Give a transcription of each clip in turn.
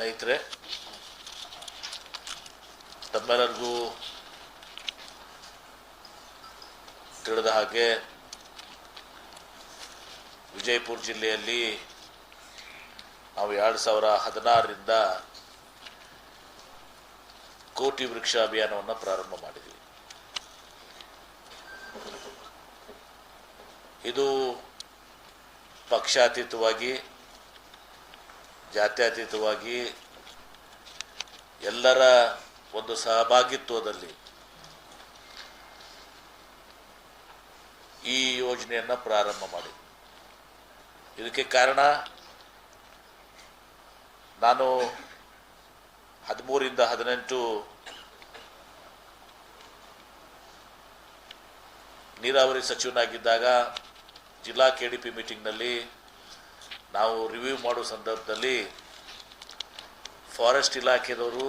ಸ್ನೇಹಿತರೆ, ತಮ್ಮೆಲ್ಲರಿಗೂ ತಿಳಿದ ಹಾಗೆ ವಿಜಯಪುರ ಜಿಲ್ಲೆಯಲ್ಲಿ ನಾವು ಎರಡು ಸಾವಿರ ಹದಿನಾರರಿಂದ ಕೋಟಿ ವೃಕ್ಷ ಅಭಿಯಾನವನ್ನು ಪ್ರಾರಂಭ ಮಾಡಿದ್ವಿ. ಇದು ಪಕ್ಷಾತೀತವಾಗಿ ಜಾತ್ಯತೀತವಾಗಿ ಎಲ್ಲರ ಒಂದು ಸಹಭಾಗಿತ್ವದಲ್ಲಿ ಈ ಯೋಜನೆಯನ್ನು ಪ್ರಾರಂಭ ಮಾಡಿ ಇದಕ್ಕೆ ಕಾರಣ ನಾನು ಹದಿಮೂರಿಂದ ಹದಿನೆಂಟು ನೀರಾವರಿ ಸಚಿವನಾಗಿದ್ದಾಗ ಜಿಲ್ಲಾ ಕೆ ಡಿ ಪಿ ಮೀಟಿಂಗ್ನಲ್ಲಿ ನಾವು ರಿವ್ಯೂ ಮಾಡೋ ಸಂದರ್ಭದಲ್ಲಿ ಫಾರೆಸ್ಟ್ ಇಲಾಖೆದವರು,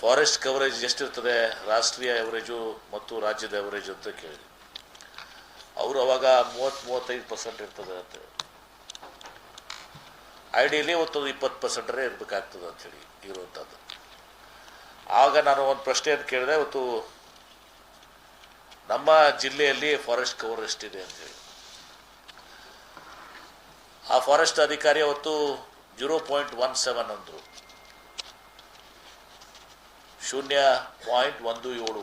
ಫಾರೆಸ್ಟ್ ಕವರೇಜ್ ಎಷ್ಟಿರ್ತದೆ, ರಾಷ್ಟ್ರೀಯ ಎವರೇಜು ಮತ್ತು ರಾಜ್ಯದ ಎವರೇಜು ಅಂತ ಕೇಳಿದ್ವಿ ಅವರು ಅವಾಗ ಮೂವತ್ತು, ಮೂವತ್ತೈದು ಪರ್ಸೆಂಟ್ ಇರ್ತದೆ ಅಂತ ಐಡಿಯಲಿ ಒಂದು ಇಪ್ಪತ್ತು ಪರ್ಸೆಂಟ್ರೇ ಇರಬೇಕಾಗ್ತದೆ ಅಂಥೇಳಿ ಇರುವಂಥದ್ದು. ಆಗ ನಾನು ಒಂದು ಪ್ರಶ್ನೆಯನ್ನು ಕೇಳಿದೆ ಇವತ್ತು ನಮ್ಮ ಜಿಲ್ಲೆಯಲ್ಲಿ ಫಾರೆಸ್ಟ್ ಕವರ್ ಎಷ್ಟಿದೆ ಅಂತೇಳಿ ಆ ಫಾರೆಸ್ಟ್ ಅಧಿಕಾರಿ ಅವತ್ತು ಜೀರೋ ಪಾಯಿಂಟ್ ಒನ್ ಸೆವೆನ್ ಅಂದರು. ಶೂನ್ಯ ಪಾಯಿಂಟ್ ಒಂದು ಏಳು.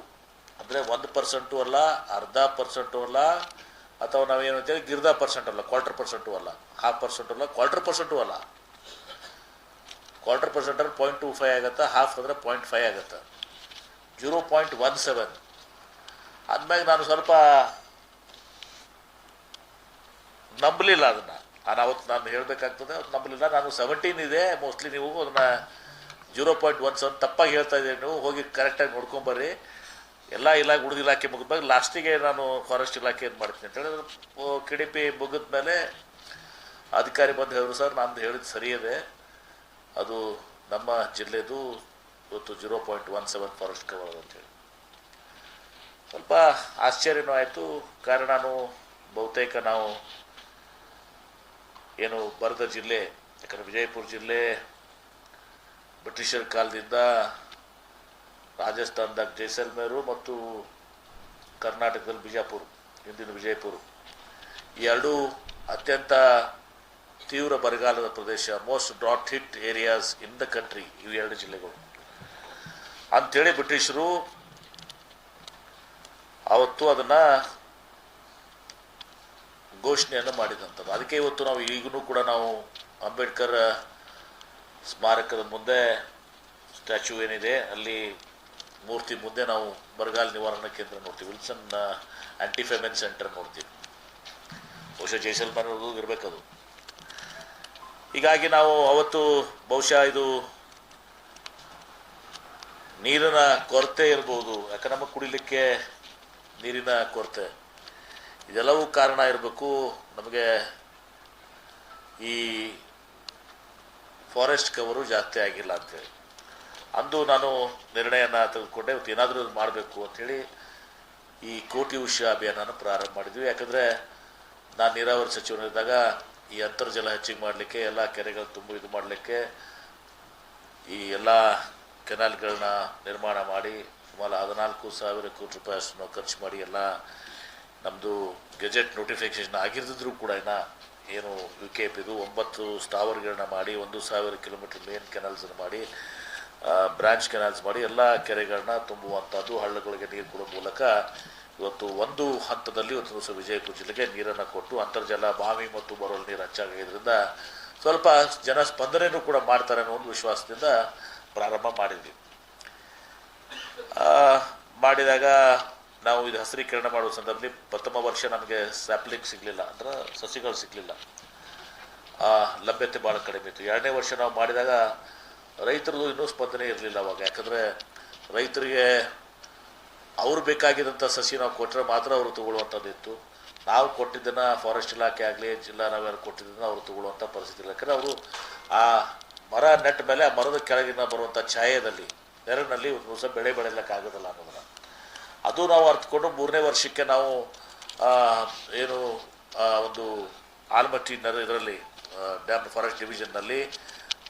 ಅಂದರೆ ಒಂದು ಪರ್ಸೆಂಟು ಅಲ್ಲ, ಅರ್ಧ ಪರ್ಸೆಂಟು ಅಲ್ಲ, ಅಥವಾ ನಾವೇನು ಅಂತೇಳಿ ಗಿರ್ಧ ಪರ್ಸೆಂಟ್ ಅಲ್ಲ ಕ್ವಾರ್ಟರ್ ಪರ್ಸೆಂಟು ಅಲ್ಲ. ಹಾಫ್ ಪರ್ಸೆಂಟ್ ಅಲ್ಲ ಕ್ವಾರ್ಟರ್ ಪರ್ಸೆಂಟು ಅಲ್ಲ. ಕ್ವಾರ್ಟರ್ ಪರ್ಸೆಂಟ್ ಅಂದ್ರೆ ಪಾಯಿಂಟ್ ಟು ಫೈವ್ ಆಗುತ್ತೆ ಹಾಫ್ ಅಂದರೆ ಪಾಯಿಂಟ್ ಫೈವ್ ಆಗುತ್ತೆ. ಜೀರೋ ಪಾಯಿಂಟ್ ಒನ್ ಸೆವೆನ್ ಆದ್ಮೇಲೆ ನಾನು ಸ್ವಲ್ಪ ನಂಬಲಿಲ್ಲ ಅದನ್ನು. ಅವತ್ತು ನಾನು ಹೇಳಬೇಕಾಗ್ತದೆ ಅವತ್ತು ನಮ್ಮಲ್ಲಿಲ್ಲ ನಾನು ಸೆವೆಂಟೀನ್ ಇದೆ ಮೋಸ್ಟ್ಲಿ ನೀವು ಅದನ್ನು ಜೀರೋ ಪಾಯಿಂಟ್ ಒನ್ ಸೆವೆನ್ ತಪ್ಪಾಗಿ ಹೇಳ್ತಾ ಇದ್ದೀರಿ ನೀವು, ಹೋಗಿ ಕರೆಕ್ಟಾಗಿ ನೋಡ್ಕೊಂಬರ್ರಿ. ಎಲ್ಲ ಇಲಾಖೆ ಹುಡುಗ ಇಲಾಖೆ ಮುಗಿದ್ಮೇಲೆ ಲಾಸ್ಟಿಗೆ ನಾನು ಫಾರೆಸ್ಟ್ ಇಲಾಖೆ ಏನು ಮಾಡ್ತೀನಿ ಅಂತ ಹೇಳಿದ್ರೆ ಕೆ ಡಿ ಪಿ ಮುಗಿದ ಮೇಲೆ ಅಧಿಕಾರಿ ಬಂದು ಹೇಳಿದ್ರು, ಸರ್ ನಾನು ಹೇಳಿದ್ದು ಸರಿ ಇದೆ. ಅದು ನಮ್ಮ ಜಿಲ್ಲೆದು ಇವತ್ತು zero point one seven forest cover ಅಂತೇಳಿ ಸ್ವಲ್ಪ ಆಶ್ಚರ್ಯನೂ ಆಯಿತು. ಕಾರಣನು ಬಹುತೇಕ ನಾವು ಏನು ಬರದ ಜಿಲ್ಲೆ, ಯಾಕಂದರೆ ವಿಜಯಪುರ ಜಿಲ್ಲೆ, ಬ್ರಿಟಿಷರ ಕಾಲದಿಂದ ರಾಜಸ್ಥಾನದಾಗ ಜೈಸಲ್ಮೇರು ಮತ್ತು ಕರ್ನಾಟಕದಲ್ಲಿ ಬಿಜಾಪುರ, ಹಿಂದಿನ ವಿಜಯಪುರ. ಈ ಎರಡೂ ಅತ್ಯಂತ ತೀವ್ರ ಬರಗಾಲದ ಪ್ರದೇಶ most drought hit areas in the country ಇವು ಎರಡು ಜಿಲ್ಲೆಗಳು. ಅಂಥೇಳಿ ಬ್ರಿಟಿಷರು ಅವತ್ತು ಅದನ್ನು ಘೋಷಣೆಯನ್ನು ಮಾಡಿದಂಥದ್ದು. ಅದಕ್ಕೆ ಇವತ್ತು ನಾವು ಈಗೂ ಕೂಡ ನಾವು ಅಂಬೇಡ್ಕರ್ ಸ್ಮಾರಕದ ಮುಂದೆ ಸ್ಟ್ಯಾಚ್ಯೂ ಏನಿದೆ, ಅಲ್ಲಿ ಮೂರ್ತಿ ಮುಂದೆ ನಾವು ಬರಗಾಲ ನಿವಾರಣಾ ಕೇಂದ್ರ ನೋಡ್ತೀವಿ. ವಿಲ್ಸನ್ ಆ್ಯಂಟಿಫೆಮೆನ್ ಸೆಂಟರ್ ನೋಡ್ತೀವಿ. ಬಹುಶಃ ಜೈಸಲ್ಮೇರ್ ಇರಬೇಕದು ಹೀಗಾಗಿ ನಾವು ಅವತ್ತು ಬಹುಶಃ ಇದು ನೀರಿನ ಕೊರತೆ ಇರ್ಬೋದು. ಯಾಕಂದ್ರೆ ನಮಗೆ ಕುಡಿಲಿಕ್ಕೆ ನೀರಿನ ಕೊರತೆ. ಇದೆಲ್ಲವೂ ಕಾರಣ ಇರಬೇಕು. ನಮಗೆ ಈ ಫಾರೆಸ್ಟ್ ಕವರು ಜಾಸ್ತಿ ಆಗಿಲ್ಲ ಅಂತೇಳಿ. ಅಂದು ನಾನು ನಿರ್ಣಯನ ತೆಗೆದುಕೊಂಡೆ, ಇವತ್ತು ಏನಾದರೂ ಮಾಡಬೇಕು ಅಂಥೇಳಿ ಈ ಕೋಟಿ ಉಷ ಅಭಿಯಾನನ ಪ್ರಾರಂಭ ಮಾಡಿದ್ವಿ. ಯಾಕಂದರೆ ನಾನು ನೀರಾವರಿ ಸಚಿವನಿದ್ದಾಗ ಈ ಅಂತರ್ಜಲ ಹೆಚ್ಚಿಗೆ ಮಾಡಲಿಕ್ಕೆ, ಎಲ್ಲ ಕೆರೆಗಳು ತುಂಬ ಇದು ಮಾಡಲಿಕ್ಕೆ, ಈ ಎಲ್ಲ ಕೆನಾಲ್ಗಳನ್ನ ನಿರ್ಮಾಣ ಮಾಡಿ ಸುಮಾರು ಹದಿನಾಲ್ಕು ಸಾವಿರ ಕೋಟಿ ರೂಪಾಯಿ ಅಷ್ಟು ಖರ್ಚು ಮಾಡಿ ಎಲ್ಲ ನಮ್ಮದು ಗೆಜೆಟ್ ನೋಟಿಫಿಕೇಶನ್ ಆಗಿರ್ದಿದ್ರು ಕೂಡ ಇನ್ನು ಏನು ಯು ಕೆ ಪಿದು ಒಂಬತ್ತು ಸ್ಟಾವರ್ಗಳನ್ನ ಮಾಡಿ, ಒಂದು ಸಾವಿರ ಕಿಲೋಮೀಟರ್ ಮೇನ್ ಕೆನಲ್ಸನ್ನು ಮಾಡಿ ಬ್ರಾಂಚ್ ಕೆನಾಲ್ಸ್ ಮಾಡಿ ಎಲ್ಲ ಕೆರೆಗಳನ್ನ ತುಂಬುವಂಥದ್ದು ಹಳ್ಳಗಳಿಗೆ ನೀರು ಕೊಡೋ ಮೂಲಕ ಇವತ್ತು ಒಂದು ಹಂತದಲ್ಲಿ ಇವತ್ತು ದಿವಸ ವಿಜಯಪುರ ಜಿಲ್ಲೆಗೆ ನೀರನ್ನು ಕೊಟ್ಟು ಅಂತರ್ಜಲ ಬಾವಿ ಮತ್ತು ಬರೋಲ್ ನೀರು ಹೆಚ್ಚಾಗಿದ್ದರಿಂದ ಸ್ವಲ್ಪ ಜನ ಸ್ಪಂದನೆಯೂ ಕೂಡ ಮಾಡ್ತಾರೆ ಅನ್ನೋ ಒಂದು ವಿಶ್ವಾಸದಿಂದ ಪ್ರಾರಂಭ ಮಾಡಿದ್ವಿ. ಮಾಡಿದಾಗ ನಾವು ಇದು ಹಸಿರೀಕರಣ ಮಾಡುವ ಸಂದರ್ಭದಲ್ಲಿ ಪ್ರಥಮ ವರ್ಷ ನಮಗೆ ಸ್ಯಾಪ್ಲಿಂಗ್ ಸಿಗಲಿಲ್ಲ ಅಂದ್ರೆ ಸಸಿಗಳು ಸಿಗಲಿಲ್ಲ. ಲಭ್ಯತೆ ಭಾಳ ಕಡಿಮೆ ಇತ್ತು. ಎರಡನೇ ವರ್ಷ ನಾವು ಮಾಡಿದಾಗ ರೈತರದು ಇನ್ನೂ ಸ್ಪಂದನೆ ಇರಲಿಲ್ಲ ಅವಾಗ. ಯಾಕಂದರೆ ರೈತರಿಗೆ ಅವ್ರು ಬೇಕಾಗಿದ್ದಂಥ ಸಸಿ ನಾವು ಕೊಟ್ಟರೆ ಮಾತ್ರ ಅವರು ತಗೊಳ್ಳುವಂಥದ್ದು ಇತ್ತು. ನಾವು ಕೊಟ್ಟಿದ್ದನ್ನು ಫಾರೆಸ್ಟ್ ಇಲಾಖೆ ಆಗಲಿ, ಜಿಲ್ಲಾ ನಾವ್ಯಾರು ಕೊಟ್ಟಿದ್ದನ್ನು ಅವರು ತಗೊಳ್ಳುವಂಥ ಪರಿಸ್ಥಿತಿ ಇಲ್ಲ. ಯಾಕಂದರೆ ಅವರು ಆ ಮರ ನೆಟ್ಟ ಮೇಲೆ ಆ ಮರದ ಕೆಳಗಿನ ಬರುವಂಥ ಛಾಯೆಯಲ್ಲಿ ನೆರಳಿನಲ್ಲಿ ಒಂದು ದಿವಸ ಬೆಳೆ ಬೆಳೆಯಲಿಕ್ಕಾಗೋದಿಲ್ಲ ಅನ್ನೋದನ್ನು. ಅದು ನಾವು ಅರ್ಥಕೊಂಡು ಮೂರನೇ ವರ್ಷಕ್ಕೆ ನಾವು ಏನು ಒಂದು ಆಲ್ಮಟ್ಟಿ ಇದರಲ್ಲಿ ಡ್ಯಾಮ್ ಫಾರೆಸ್ಟ್ ಡಿವಿಷನ್ನಲ್ಲಿ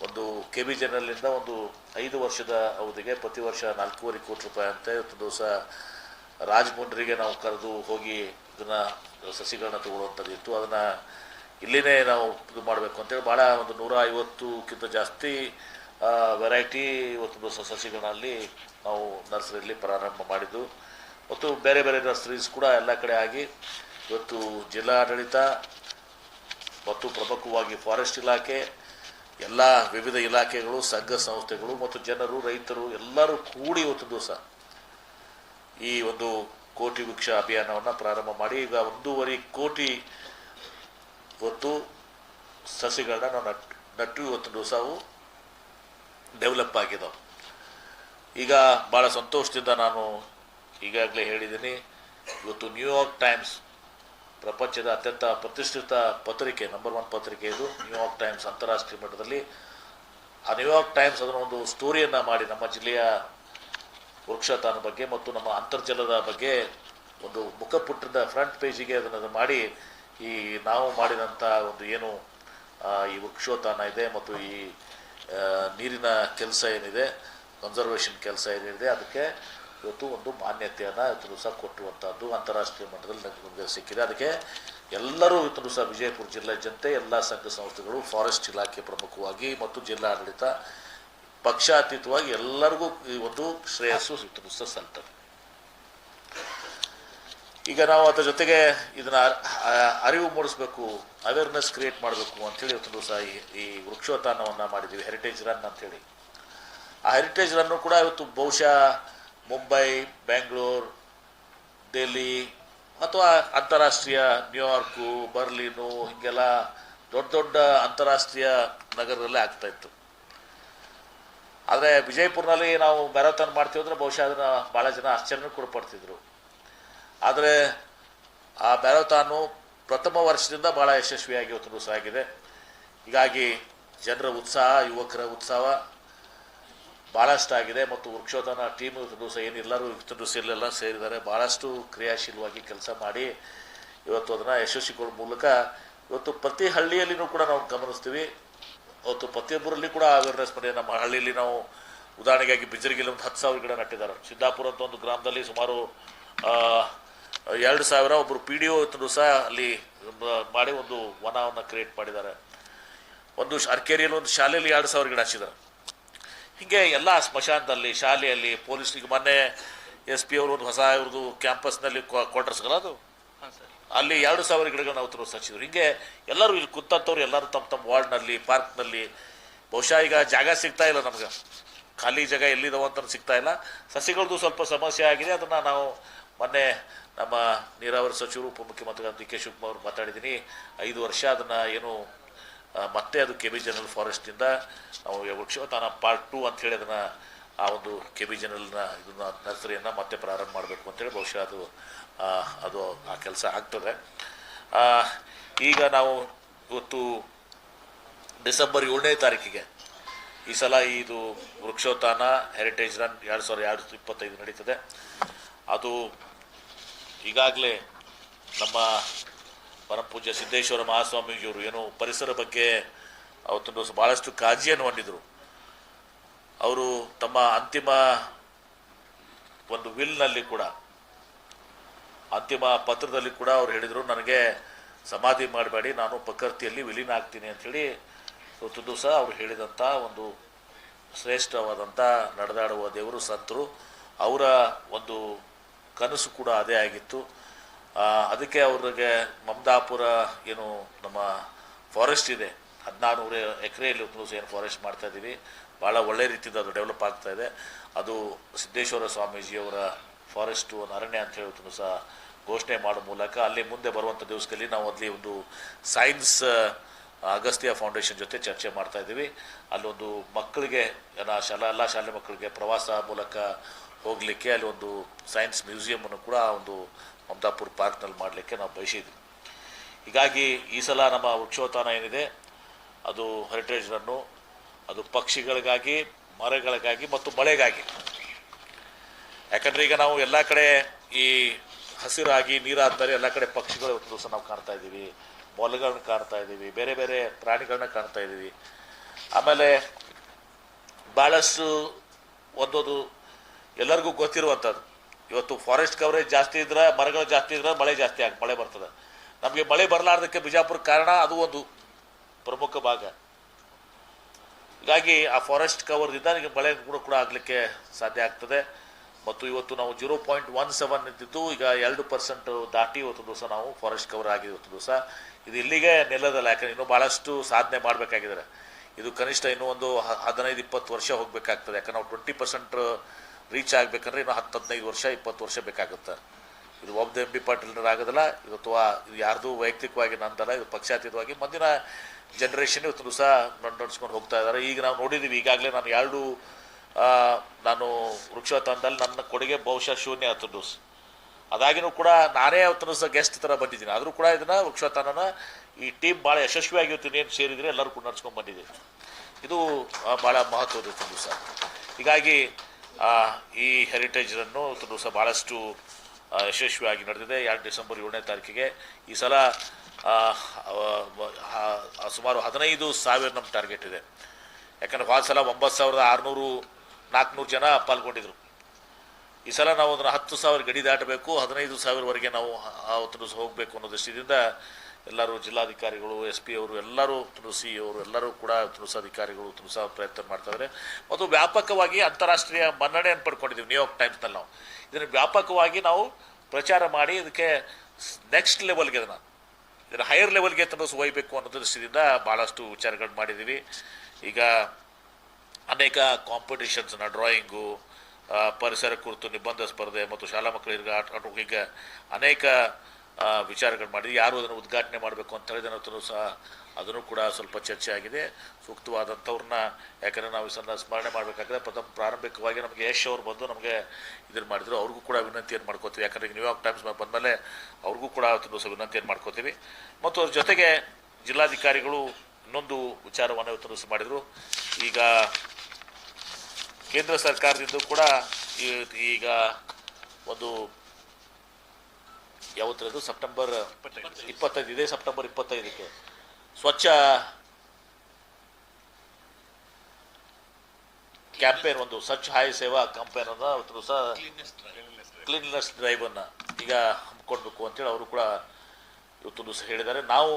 ಒಂದು ಕೆ ಬಿ ಜನರಲ್ಲಿಂದ ಒಂದು ಐದು ವರ್ಷದ ಅವಧಿಗೆ ಪ್ರತಿ ವರ್ಷ ನಾಲ್ಕೂವರೆ ಕೋಟಿ ರೂಪಾಯಿ ಅಂತ ಇವತ್ತು ದಿವಸ ರಾಜಮುಂಡ್ರಿಗೆ ನಾವು ಕರೆದು ಹೋಗಿ ಇದನ್ನು ಸಸಿಗಳನ್ನ ತಗೊಳ್ಳುವಂಥದ್ದು ಇತ್ತು. ಅದನ್ನು ಇಲ್ಲಿನೇ ನಾವು ಇದು ಮಾಡಬೇಕು ಅಂತೇಳಿ ಭಾಳ ಒಂದು ನೂರ ಐವತ್ತಕ್ಕಿಂತ ಜಾಸ್ತಿ ವೆರೈಟಿ ಇವತ್ತು ದಿವಸ ಸಸಿಗಳಲ್ಲಿ ನಾವು ನರ್ಸರಿಯಲ್ಲಿ ಪ್ರಾರಂಭ ಮಾಡಿದ್ದು. ಮತ್ತು ಬೇರೆ ಬೇರೆ ನರ್ಸರೀಸ್ ಕೂಡ ಎಲ್ಲ ಕಡೆ ಆಗಿ ಇವತ್ತು ಜಿಲ್ಲಾಡಳಿತ ಮತ್ತು ಪ್ರಮುಖವಾಗಿ ಫಾರೆಸ್ಟ್ ಇಲಾಖೆ, ಎಲ್ಲ ವಿವಿಧ ಇಲಾಖೆಗಳು, ಸಂಘ ಸಂಸ್ಥೆಗಳು ಮತ್ತು ಜನರು, ರೈತರು ಎಲ್ಲರೂ ಕೂಡಿ ಇವತ್ತು ದಿವಸ ಈ ಒಂದು ಕೋಟಿ ವೃಕ್ಷ ಅಭಿಯಾನವನ್ನು ಪ್ರಾರಂಭ ಮಾಡಿ. ಈಗ ಒಂದೂವರೆ ಕೋಟಿ ಇವತ್ತು ಸಸಿಗಳನ್ನ ನಾವು ನಟ್ ನಟ್ಟು ಇವತ್ತು ದಿವಸ ಅವು ಡೆವಲಪ್ ಆಗಿದ್ದಾವೆ ಈಗ ಭಾಳ ಸಂತೋಷದಿಂದ ನಾನು ಈಗಾಗಲೇ ಹೇಳಿದ್ದೀನಿ, ಇವತ್ತು ನ್ಯೂಯಾರ್ಕ್ ಟೈಮ್ಸ್ ಪ್ರಪಂಚದ ಅತ್ಯಂತ ಪ್ರತಿಷ್ಠಿತ ಪತ್ರಿಕೆ ನಂಬರ್ ಒನ್ ಪತ್ರಿಕೆ ಇದು ನ್ಯೂಯಾರ್ಕ್ ಟೈಮ್ಸ್ ಅಂತಾರಾಷ್ಟ್ರೀಯ ಮಟ್ಟದಲ್ಲಿ. ಆ ನ್ಯೂಯಾರ್ಕ್ ಟೈಮ್ಸ್ ಅದನ್ನು ಒಂದು ಸ್ಟೋರಿಯನ್ನು ಮಾಡಿ, ನಮ್ಮ ಜಿಲ್ಲೆಯ ವೃಕ್ಷತಾನ ಬಗ್ಗೆ ಮತ್ತು ನಮ್ಮ ಅಂತರ್ಜಲದ ಬಗ್ಗೆ ಒಂದು ಮುಖಪುಟದ ಫ್ರಂಟ್ ಪೇಜಿಗೆ ಅದನ್ನು ಮಾಡಿ, ಈ ನಾವು ಮಾಡಿದಂಥ ಒಂದು ಏನು ಈ ವೃಕ್ಷೋತ್ಥಾನ ಇದೆ ಮತ್ತು ಈ ನೀರಿನ ಕೆಲಸ ಏನಿದೆ ಕನ್ಸರ್ವೇಷನ್ ಕೆಲಸ ಏನಿದೆ, ಅದಕ್ಕೆ ಇವತ್ತು ಒಂದು ಮಾನ್ಯತೆಯನ್ನು ಇವತ್ತು ದಿವಸ ಕೊಟ್ಟುವಂಥದ್ದು ಅಂತಾರಾಷ್ಟ್ರೀಯ ಮಟ್ಟದಲ್ಲಿ ನಮಗೆ ಸಿಕ್ಕಿದೆ. ಅದಕ್ಕೆ ಎಲ್ಲರೂ ಇವತ್ತು ದಿವಸ ವಿಜಯಪುರ ಜಿಲ್ಲೆ ಜನತೆ, ಎಲ್ಲ ಸಂಘ ಸಂಸ್ಥೆಗಳು, ಫಾರೆಸ್ಟ್ ಇಲಾಖೆ ಪ್ರಮುಖವಾಗಿ ಮತ್ತು ಜಿಲ್ಲಾಡಳಿತ ಪಕ್ಷಾತೀತವಾಗಿ ಎಲ್ಲರಿಗೂ ಈ ಒಂದು ಶ್ರೇಯಸ್ಸು ಇವತ್ತು ಸಲ್ತದೆ ಈಗ ನಾವು ಅದರ ಜೊತೆಗೆ ಇದನ್ನ ಅರಿವು ಮೂಡಿಸ್ಬೇಕು ಅವೇರ್ನೆಸ್ ಕ್ರಿಯೇಟ್ ಮಾಡಬೇಕು ಅಂತೇಳಿ ಇವತ್ತು ದಿವಸ ಈ ವೃಕ್ಷೋತಾನವನ್ನು ಮಾಡಿದ್ದೀವಿ ಹೆರಿಟೇಜ್ ರನ್ ಅಂತೇಳಿ. ಆ ಹೆರಿಟೇಜ್ ರನ್ನು ಕೂಡ ಇವತ್ತು ಬಹುಶಃ ಮುಂಬೈ, ಬೆಂಗಳೂರು ಡೆಲ್ಲಿ ಅಥವಾ ಅಂತಾರಾಷ್ಟ್ರೀಯ ನ್ಯೂಯಾರ್ಕು ಬರ್ಲಿನು ಹೀಗೆಲ್ಲ ದೊಡ್ಡ ದೊಡ್ಡ ಅಂತಾರಾಷ್ಟ್ರೀಯ ನಗರದಲ್ಲೇ ಆಗ್ತಾ ಇತ್ತು. ಆದರೆ ವಿಜಯಪುರನಲ್ಲಿ ನಾವು ಮ್ಯಾರಥಾನ್ ಮಾಡ್ತೀವಿ ಅಂದರೆ ಬಹುಶಃ ಅದನ್ನು ಭಾಳ ಜನ ಆಶ್ಚರ್ಯ ಕೂಡ ಪಡ್ತಿದ್ರು. ಆದರೆ ಆ ಮ್ಯಾರಥಾನು ಪ್ರಥಮ ವರ್ಷದಿಂದ ಭಾಳ ಯಶಸ್ವಿಯಾಗಿ ಇವತ್ತು ಆಗಿದೆ ಹೀಗಾಗಿ ಜನರ ಉತ್ಸಾಹ, ಯುವಕರ ಉತ್ಸಾಹ ಭಾಳಷ್ಟು ಆಗಿದೆ ಮತ್ತು ವೃಕ್ಷೋಧನ ಟೀಮ್ ಸಹ ದಿವಸ ಎಲ್ಲರೂ ಇಲ್ಲೆಲ್ಲ ಸೇರಿದ್ದಾರೆ. ಭಾಳಷ್ಟು ಕ್ರಿಯಾಶೀಲವಾಗಿ ಕೆಲಸ ಮಾಡಿ ಇವತ್ತು ಅದನ್ನು ಯಶಸ್ವಿಗೊಳ ಮೂಲಕ ಇವತ್ತು ಪ್ರತಿ ಹಳ್ಳಿಯಲ್ಲಿನೂ ಕೂಡ ನಾವು ಗಮನಿಸ್ತೀವಿ. ಇವತ್ತು ಪ್ರತಿಯೊಬ್ಬರಲ್ಲಿ ಕೂಡ ಅವೇರ್ನೆಸ್ ಮಾಡಿ, ನಮ್ಮ ಹಳ್ಳಿಯಲ್ಲಿ ನಾವು ಉದಾಹರಣೆಗಾಗಿ ಬಿಜರಿಗೆಲ್ಲ ಒಂದು ಹತ್ತು ಸಾವಿರ ಗಿಡ ನಟ್ಟಿದ್ದಾರೆ. ಸಿದ್ದಾಪುರ ಅಂತ ಒಂದು ಗ್ರಾಮದಲ್ಲಿ ಸುಮಾರು ಎರಡು ಸಾವಿರ ಒಬ್ಬರು ಪಿ ಡಿ ಒ ಸಹ ಅಲ್ಲಿ ಮಾಡಿ ಒಂದು ವನವನ್ನು ಕ್ರಿಯೇಟ್ ಮಾಡಿದ್ದಾರೆ. ಒಂದು ಅರ್ಕೇರಿಯಲ್ಲಿ ಒಂದು ಶಾಲೆಯಲ್ಲಿ ಎರಡು ಸಾವಿರ ಗಿಡ ಹಚ್ಚಿದ್ದಾರೆ. ಹೀಗೆ ಎಲ್ಲ ಸ್ಮಶಾನದಲ್ಲಿ ಶಾಲೆಯಲ್ಲಿ ಪೊಲೀಸ್ಗೆ ಮೊನ್ನೆ ಎಸ್ ಪಿ ಅವರು ಒಂದು ಹೊಸ ಇವ್ರದ್ದು ಕ್ಯಾಂಪಸ್ನಲ್ಲಿ ಕ್ವಾರ್ಟರ್ಸ್ಗಳ ಅದು? ಅಲ್ಲಿ ಎರಡು ಸಾವಿರ ಗಿಡಗಳನ್ನ ಅವತ್ತು ಸಚಿವರು ಹಿಂಗೆ ಎಲ್ಲರೂ ಇಲ್ಲಿ ಕೂತಂಥವ್ರು ಎಲ್ಲರೂ ತಮ್ಮ ತಮ್ಮ ವಾರ್ಡ್ನಲ್ಲಿ ಪಾರ್ಕ್ನಲ್ಲಿ ಬಹುಶಃ ಈಗ ಜಾಗ ಸಿಗ್ತಾ ಇಲ್ಲ ನಮ್ಗೆ. ಖಾಲಿ ಜಾಗ ಎಲ್ಲಿದಾವ ಅಂತ ಸಿಗ್ತಾ ಇಲ್ಲ. ಸಸಿಗಳದ್ದು ಸ್ವಲ್ಪ ಸಮಸ್ಯೆ ಆಗಿದೆ. ಅದನ್ನು ನಾವು ಮೊನ್ನೆ ನಮ್ಮ ನೀರಾವರಿ ಸಚಿವರು ಉಪಮುಖ್ಯಮಂತ್ರಿ ಡಿ ಕೆ ಶಿವಕುಮಾರ್ ಮಾತಾಡಿದ್ದೀನಿ. ಐದು ವರ್ಷ ಅದನ್ನು ಏನು ಮತ್ತೆ ಅದು ಕೆ ಬಿ ಜನರಲ್ ಫಾರೆಸ್ಟಿಂದ ನಾವು ವೃಕ್ಷೋತಾನ ಪಾರ್ಟ್ ಟು ಅಂತ ಹೇಳಿ ಅದನ್ನು ಆ ಒಂದು ಕೆ ಬಿ ಜನರಲ್ನ ಇದನ್ನ ನರ್ಸರಿಯನ್ನು ಮತ್ತೆ ಪ್ರಾರಂಭ ಮಾಡಬೇಕು ಅಂತೇಳಿ ಬಹುಶಃ ಅದು ಅದು ಆ ಕೆಲಸ ಆಗ್ತದೆ. ಈಗ ನಾವು ಇವತ್ತು ಡಿಸೆಂಬರ್ ಏಳನೇ ತಾರೀಕಿಗೆ ಈ ಸಲ ಇದು ವೃಕ್ಷೋತ್ಥಾನ ಹೆರಿಟೇಜ್ ರನ್ ಎರಡು ಸಾವಿರದ ಎರಡು ಇಪ್ಪತ್ತೈದು ನಡೀತದೆ. ಅದು ಈಗಾಗಲೇ ನಮ್ಮ ಪರಮಪೂಜ್ಯ ಸಿದ್ದೇಶ್ವರ ಮಹಾಸ್ವಾಮೀಜಿಯವರು ಏನು ಪರಿಸರ ಬಗ್ಗೆ ಅವತ್ತೊಂದು ಭಾಳಷ್ಟು ಕಾಳಜಿಯನ್ನು ಹೊಂದಿದ್ರು. ಅವರು ತಮ್ಮ ಅಂತಿಮ ಒಂದು ವಿಲ್ನಲ್ಲಿ ಕೂಡ, ಅಂತಿಮ ಪತ್ರದಲ್ಲಿ ಕೂಡ ಅವ್ರು ಹೇಳಿದರು, ನನಗೆ ಸಮಾಧಿ ಮಾಡಬೇಡಿ, ನಾನು ಪ್ರಕೃತಿಯಲ್ಲಿ ವಿಲೀನ ಆಗ್ತೀನಿ ಅಂಥೇಳಿ ಇವತ್ತು ದಿವಸ ಅವ್ರು ಹೇಳಿದಂಥ ಒಂದು ಶ್ರೇಷ್ಠವಾದಂಥ ನಡೆದಾಡುವ ದೇವರು, ಸಂತರು. ಅವರ ಒಂದು ಕನಸು ಕೂಡ ಅದೇ ಆಗಿತ್ತು. ಅದಕ್ಕೆ ಅವ್ರಿಗೆ ಮಮದಾಪುರ ಏನು ನಮ್ಮ ಫಾರೆಸ್ಟ್ ಇದೆ. ಹದಿನಾರು ಎಕರೆಯಲ್ಲಿ ಒಂದು ಏನು ಫಾರೆಸ್ಟ್ ಮಾಡ್ತಾ ಇದ್ದೀವಿ ಭಾಳ ಒಳ್ಳೆ ರೀತಿಯಿಂದ ಅದು ಡೆವಲಪ್ ಆಗ್ತಾ ಇದೆ. ಅದು ಸಿದ್ದೇಶ್ವರ ಸ್ವಾಮೀಜಿಯವರ ಫಾರೆಸ್ಟು ಒಂದು ಅರಣ್ಯ ಅಂತ ಹೇಳಿ ಒಂದು ಸಹ ಘೋಷಣೆ ಮಾಡೋ ಮೂಲಕ ಅಲ್ಲಿ ಮುಂದೆ ಬರುವಂಥ ದಿವಸದಲ್ಲಿ ನಾವು ಅಲ್ಲಿ ಒಂದು ಸೈನ್ಸ್ ಅಗಸ್ತ್ಯ ಫೌಂಡೇಶನ್ ಜೊತೆ ಚರ್ಚೆ ಮಾಡ್ತಾ ಇದ್ದೀವಿ ಅಲ್ಲೊಂದು ಮಕ್ಕಳಿಗೆ ಶಾಲಾ, ಎಲ್ಲ ಶಾಲೆ ಮಕ್ಕಳಿಗೆ ಪ್ರವಾಸ ಮೂಲಕ ಹೋಗಲಿಕ್ಕೆ ಅಲ್ಲಿ ಒಂದು ಸೈನ್ಸ್ ಮ್ಯೂಸಿಯಮನ್ನು ಕೂಡ ಒಂದು ಮಮದಾಪುರ್ ಪಾರ್ಕ್ನಲ್ಲಿ ಮಾಡಲಿಕ್ಕೆ ನಾವು ಬಯಸಿದ್ವಿ. ಹೀಗಾಗಿ ಈ ಸಲ ನಮ್ಮ ವೃಕ್ಷೋತ್ಥಾನ ಏನಿದೆ, ಅದು ಹೆರಿಟೇಜ್ ರನ್ನು, ಅದು ಪಕ್ಷಿಗಳಿಗಾಗಿ, ಮರಗಳಿಗಾಗಿ ಮತ್ತು ಮಳೆಗಾಗಿ. ಯಾಕಂದರೆ ಈಗ ನಾವು ಎಲ್ಲ ಕಡೆ ಈ ಹಸಿರಾಗಿ ನೀರಾದ್ಮೇಲೆ ಎಲ್ಲ ಕಡೆ ಪಕ್ಷಿಗಳು ಒಂದು ದಿವಸ ನಾವು ಕಾಣ್ತಾ ಇದ್ದೀವಿ, ಮೊಲಗಳನ್ನ ಕಾಣ್ತಾ ಇದ್ದೀವಿ, ಬೇರೆ ಬೇರೆ ಪ್ರಾಣಿಗಳನ್ನ ಕಾಣ್ತಾ ಇದ್ದೀವಿ. ಆಮೇಲೆ ಭಾಳಷ್ಟು ಒಂದೊಂದು ಎಲ್ಲರಿಗೂ ಗೊತ್ತಿರುವಂಥದ್ದು ಇವತ್ತು ಫಾರೆಸ್ಟ್ ಕವರೇಜ್ ಜಾಸ್ತಿ ಇದ್ರೆ, ಮರಗಳು ಜಾಸ್ತಿ ಇದ್ರೆ ಮಳೆ ಜಾಸ್ತಿ ಆಗಿ, ಮಳೆ ಬರ್ತದೆ. ನಮಗೆ ಮಳೆ ಬರಲಾರ್ದಕ್ಕೆ ಬಿಜಾಪುರ ಕಾರಣ ಅದು ಒಂದು ಪ್ರಮುಖ ಭಾಗ. ಹೀಗಾಗಿ ಆ ಫಾರೆಸ್ಟ್ ಕವರ್ದಿಂದ ನಿಮಗೆ ಮಳೆ ಕೂಡ ಕೂಡ ಆಗಲಿಕ್ಕೆ ಸಾಧ್ಯ ಆಗ್ತದೆ. ಮತ್ತು ಇವತ್ತು ನಾವು ಜೀರೋ ಪಾಯಿಂಟ್ ಒನ್ ಸೆವೆನ್ ಇದ್ದಿದ್ದು ಈಗ ಎರಡು ಪರ್ಸೆಂಟ್ ದಾಟಿ ಇವತ್ತು ದಿವಸ ನಾವು ಫಾರೆಸ್ಟ್ ಕವರ್ ಆಗಿದೆ ಇವತ್ತು ದಿವಸ. ಇದು ಇಲ್ಲಿಗೆ ನಿಲ್ಲದಲ್ಲ ಯಾಕಂದ್ರೆ ಇನ್ನೂ ಭಾಳಷ್ಟು ಸಾಧನೆ ಮಾಡಬೇಕಾಗಿದ್ದಾರೆ. ಇದು ಕನಿಷ್ಠ ಇನ್ನೂ ಒಂದು ಹದಿನೈದು, ಇಪ್ಪತ್ತು ವರ್ಷ ಹೋಗಬೇಕಾಗ್ತದೆ. ಯಾಕಂದ್ರೆ ನಾವು ಟ್ವೆಂಟಿ ಪರ್ಸೆಂಟ್ ರೀಚ್ ಆಗಬೇಕಂದ್ರೆ ಇನ್ನೂ ಹತ್ತು, ಹದಿನೈದು ವರ್ಷ, ಇಪ್ಪತ್ತು ವರ್ಷ ಬೇಕಾಗುತ್ತೆ. ಇದು ಒಬ್ಬ ಎಂ ಬಿ ಪಾಟೀಲ್ರ ಆಗೋದಿಲ್ಲ, ಇದು ಅಥವಾ ಇದು ಯಾರ್ದು ವೈಯಕ್ತಿಕವಾಗಿ ನಂದಲ್ಲ, ಇದು ಪಕ್ಷಾತೀತವಾಗಿ ಮುಂದಿನ ಜನ್ರೇಷನ್ ಇವತ್ತು ದಿವಸ ನಡ್ಸ್ಕೊಂಡು ಹೋಗ್ತಾ ಇದ್ದಾರೆ. ಈಗ ನಾವು ನೋಡಿದ್ದೀವಿ ಈಗಾಗಲೇ ನಾನು ಎರಡು ನಾನು ವೃಕ್ಷ ತಂದಲ್ಲಿ ನನ್ನ ಕೊಡುಗೆ ಬಹುಶಃ ಶೂನ್ಯ ಹತ್ತು ಡೋಸ್ ಅದಾಗಿನೂ ಕೂಡ ನಾನೇ ಅವತ್ತು ದಿವಸ ಗೆಸ್ಟ್ ಥರ ಬಂದಿದ್ದೀನಿ. ಆದರೂ ಕೂಡ ಇದನ್ನು ವೃಕ್ಷತಾನನ ಈ ಟೀಮ್ ಭಾಳ ಯಶಸ್ವಿಯಾಗಿ ಇವತ್ತು ಏನು ಸೇರಿದರೆ ಎಲ್ಲರೂ ಕೂಡ ನಡ್ಸ್ಕೊಂಡು ಬಂದಿದ್ದೀವಿ. ಇದು ಭಾಳ ಮಹತ್ವದ ದಿವಸ. ಹೀಗಾಗಿ ಈ ಹೆರಿಟೇಜನ್ನು ಸಹ ಭಾಳಷ್ಟು ಯಶಸ್ವಿಯಾಗಿ ನಡೆದಿದೆ. ಎರಡು ಡಿಸೆಂಬರ್ ಏಳನೇ ತಾರೀಕಿಗೆ ಈ ಸಲ ಸುಮಾರು ಹದಿನೈದು ಸಾವಿರ ನಮ್ಮ ಟಾರ್ಗೆಟ್ ಇದೆ. ಯಾಕಂದ್ರೆ ಹೋದ ಸಲ ಒಂಬತ್ತು ಸಾವಿರದ ಆರುನೂರು, ನಾಲ್ಕುನೂರು ಜನ ಪಾಲ್ಗೊಂಡಿದ್ರು. ಈ ಸಲ ನಾವು ಅದನ್ನು ಹತ್ತು ಸಾವಿರ ಗಡಿ ದಾಟಬೇಕು, ಹದಿನೈದು ಸಾವಿರವರೆಗೆ ನಾವು ಹೋಗಬೇಕು ಅನ್ನೋ ದೃಷ್ಟಿಯಿಂದ ಎಲ್ಲರೂ ಜಿಲ್ಲಾಧಿಕಾರಿಗಳು ಎಸ್ ಪಿ ಅವರು, ಎಲ್ಲರೂ ಸಿ ಅವರು, ಎಲ್ಲರೂ ಕೂಡ ತುಳಸ ಅಧಿಕಾರಿಗಳು ತುಳಸ ಪ್ರಯತ್ನ ಮಾಡ್ತಾಯಿದ್ದಾರೆ ಮತ್ತು ವ್ಯಾಪಕವಾಗಿ ಅಂತಾರಾಷ್ಟ್ರೀಯ ಮನ್ನಣೆಯನ್ನು ಪಡ್ಕೊಂಡಿದ್ದೀವಿ ನ್ಯೂಯಾರ್ಕ್ ಟೈಮ್ಸ್ನಲ್ಲಿ ನಾವು. ಇದನ್ನು ವ್ಯಾಪಕವಾಗಿ ನಾವು ಪ್ರಚಾರ ಮಾಡಿ ಇದಕ್ಕೆ ನೆಕ್ಸ್ಟ್ ಲೆವೆಲ್ಗೆ ಅದನ್ನು ಇದನ್ನು ಹೈಯರ್ ಲೆವೆಲ್ಗೆ ತನ್ನ ಒಯ್ಯಬೇಕು ಅನ್ನೋ ದೃಷ್ಟಿಯಿಂದ ಭಾಳಷ್ಟು ವಿಚಾರಗಳು ಮಾಡಿದ್ದೀವಿ ಈಗ ಅನೇಕ ಕಾಂಪಿಟೇಷನ್ಸ್ನ ಡ್ರಾಯಿಂಗು ಪರಿಸರ ಕುರಿತು ನಿಬಂಧ ಸ್ಪರ್ಧೆ ಮತ್ತು ಶಾಲಾ ಮಕ್ಕಳಿಗೆ ಆಟ, ಹೀಗೆ ಅನೇಕ ವಿಚಾರಗಳು ಮಾಡಿದ್ವಿ. ಯಾರು ಅದನ್ನು ಉದ್ಘಾಟನೆ ಮಾಡಬೇಕು ಅಂತ ಹೇಳಿದ ನಂತರ ಸಹ ಅದನ್ನು ಕೂಡ ಸ್ವಲ್ಪ ಚರ್ಚೆ ಆಗಿದೆ. ಸೂಕ್ತವಾದಂಥವ್ರನ್ನ, ಯಾಕಂದರೆ ನಾವು ಇದನ್ನು ಸ್ಮರಣೆ ಮಾಡಬೇಕಾದ್ರೆ ಪ್ರಥಮ ಪ್ರಾರಂಭಿಕವಾಗಿ ನಮಗೆ ಯಶ್ ಅವರು ಬಂದು ನಮಗೆ ಇದನ್ನು ಮಾಡಿದರು. ಅವ್ರಿಗೂ ಕೂಡ ವಿನಂತಿಯನ್ನು ಮಾಡ್ಕೋತೀವಿ? ಯಾಕಂದರೆ ಈಗ ನ್ಯೂಯಾರ್ಕ್ ಟೈಮ್ಸ್ ಬಂದಮೇಲೆ ಅವ್ರಿಗೂ ಕೂಡ ದಿವಸ ವಿನಂತಿಯನ್ನು ಮಾಡ್ಕೋತೀವಿ? ಮತ್ತು ಅದ್ರ ಜೊತೆಗೆ ಜಿಲ್ಲಾಧಿಕಾರಿಗಳು ಇನ್ನೊಂದು ವಿಚಾರವನ್ನು ಇವತ್ತು ಮಾಡಿದರು. ಈಗ ಕೇಂದ್ರ ಸರ್ಕಾರದಿಂದ ಕೂಡ ಈಗ ಒಂದು ಯಾವತ್ತರದು ಸೆಪ್ಟೆಂಬರ್ ಇಪ್ಪತ್ತೈದು. ಇದೇ ಸೆಪ್ಟೆಂಬರ್ ಇಪ್ಪತ್ತೈದಕ್ಕೆ. ಸ್ವಚ್ಛ ಕ್ಯಾಂಪೇನ್ ಒಂದು ಸ್ವಚ್ಛ ಹಾಯ್ ಸೇವಾ ಕ್ಯಾಂಪೇನ್ ಅನ್ನ ಅವತ್ತು ಸಹ ಕ್ಲೀನ್ನೆಸ್ ಡ್ರೈವ್ ಅನ್ನ ಈಗ ಹಮ್ಮಿಕೊಡ್ಬೇಕು ಅಂತೇಳಿ ಅವರು ಕೂಡ ಇವತ್ತು ದಿವಸ ಹೇಳಿದ್ದಾರೆ. ನಾವು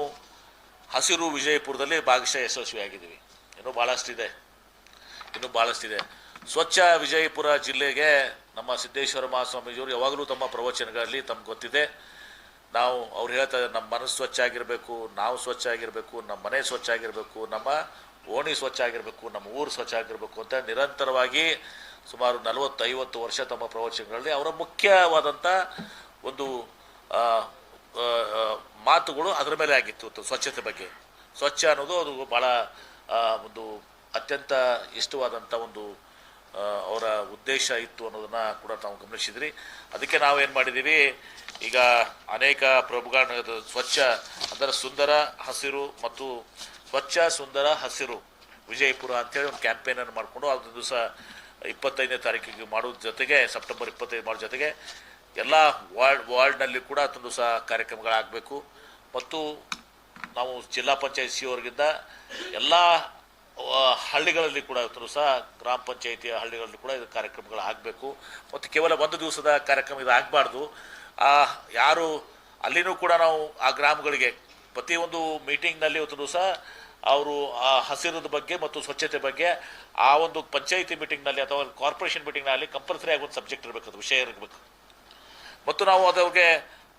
ಹಸಿರು ವಿಜಯಪುರದಲ್ಲಿ ಭಾಗಶಃ ಯಶಸ್ವಿಯಾಗಿದ್ದೀವಿ. ಇನ್ನೂ ಭಾಳಷ್ಟಿದೆ ಇನ್ನೂ ಭಾಳಷ್ಟಿದೆ ಸ್ವಚ್ಛ ವಿಜಯಪುರ ಜಿಲ್ಲೆಗೆ ನಮ್ಮ ಸಿದ್ದೇಶ್ವರ ಮಹಾಸ್ವಾಮೀಜಿಯವರು ಯಾವಾಗಲೂ ತಮ್ಮ ಪ್ರವಚನಗಳಲ್ಲಿ ತಮ್ಗೆ ಗೊತ್ತಿದೆ. ನಾವು ಅವ್ರು ಹೇಳ್ತಾರೆ ನಮ್ಮ ಮನಸ್ಸು ಸ್ವಚ್ಛ ಆಗಿರಬೇಕು, ನಾವು ಸ್ವಚ್ಛ ಆಗಿರಬೇಕು, ನಮ್ಮ ಮನೆ ಸ್ವಚ್ಛ ಆಗಿರಬೇಕು, ನಮ್ಮ ಓಣಿ ಸ್ವಚ್ಛ ಆಗಿರಬೇಕು, ನಮ್ಮ ಊರು ಸ್ವಚ್ಛ ಆಗಿರಬೇಕು ಅಂತ ನಿರಂತರವಾಗಿ ಸುಮಾರು ನಲವತ್ತೈವತ್ತು ವರ್ಷ ತಮ್ಮ ಪ್ರವಚನಗಳಲ್ಲಿ ಅವರ ಮುಖ್ಯವಾದಂಥ ಒಂದು ಮಾತುಗಳು ಅದರ ಮೇಲೆ ಆಗಿತ್ತು ಸ್ವಚ್ಛತೆ ಬಗ್ಗೆ. ಸ್ವಚ್ಛ ಅನ್ನೋದು ಅದು ಭಾಳ ಒಂದು ಅತ್ಯಂತ ಇಷ್ಟವಾದಂಥ ಒಂದು ಅವರ ಉದ್ದೇಶ ಇತ್ತು ಅನ್ನೋದನ್ನ ಕೂಡ ತಾವು ಗಮನಿಸಿದ್ರಿ. ಅದಕ್ಕೆ ನಾವು ಏನು ಮಾಡಿದ್ದೀವಿ ಈಗ ಅನೇಕ ಪ್ರಭುಗಳ ಸ್ವಚ್ಛ, ಅದರ ಸುಂದರ ಹಸಿರು ಮತ್ತು ಸ್ವಚ್ಛ ಸುಂದರ ಹಸಿರು ವಿಜಯಪುರ ಅಂತೇಳಿ ಒಂದು ಕ್ಯಾಂಪೇನನ್ನು ಮಾಡಿಕೊಂಡು ಅದು ದಿವಸ ಇಪ್ಪತ್ತೈದನೇ ತಾರೀಕಿಗೆ ಮಾಡೋದ್ರ ಜೊತೆಗೆ, ಸೆಪ್ಟೆಂಬರ್ ಇಪ್ಪತ್ತೈದು ಮಾಡೋ ಜೊತೆಗೆ ಎಲ್ಲ ವಾರ್ಡ್, ವಾರ್ಡ್ನಲ್ಲಿ ಕೂಡ ಅದೊಂದು ಸಹ ಕಾರ್ಯಕ್ರಮಗಳಾಗಬೇಕು. ಮತ್ತು ನಾವು ಜಿಲ್ಲಾ ಪಂಚಾಯತ್ ಸಿ ಅವ್ರಿಗಿಂತ ಎಲ್ಲ ಹಳ್ಳಿಗಳಲ್ಲಿ ಕೂಡ ಸಹ ಗ್ರಾಮ ಪಂಚಾಯಿತಿಯ ಹಳ್ಳಿಗಳಲ್ಲಿ ಕೂಡ ಇದು ಕಾರ್ಯಕ್ರಮಗಳು ಆಗಬೇಕು. ಮತ್ತು ಕೇವಲ ಒಂದು ದಿವಸದ ಕಾರ್ಯಕ್ರಮ ಇದು ಆಗಬಾರ್ದು. ಯಾರು, ಅಲ್ಲಿನೂ ಕೂಡ ನಾವು ಆ ಗ್ರಾಮಗಳಿಗೆ ಪ್ರತಿಯೊಂದು ಮೀಟಿಂಗ್ನಲ್ಲಿ ಇವತ್ತು ದಿವಸ ಅವರು ಆ ಹಸಿರದ ಬಗ್ಗೆ ಮತ್ತು ಸ್ವಚ್ಛತೆ ಬಗ್ಗೆ ಆ ಒಂದು ಪಂಚಾಯಿತಿ ಮೀಟಿಂಗ್ನಲ್ಲಿ ಅಥವಾ ಕಾರ್ಪೊರೇಷನ್ ಮೀಟಿಂಗ್ನಲ್ಲಿ ಕಂಪಲ್ಸರಿ ಆಗಿ ಒಂದು ಸಬ್ಜೆಕ್ಟ್ ಇರಬೇಕು, ಅದು ವಿಷಯ ಇರಬೇಕು. ಮತ್ತು ನಾವು ಅದವ್ರಿಗೆ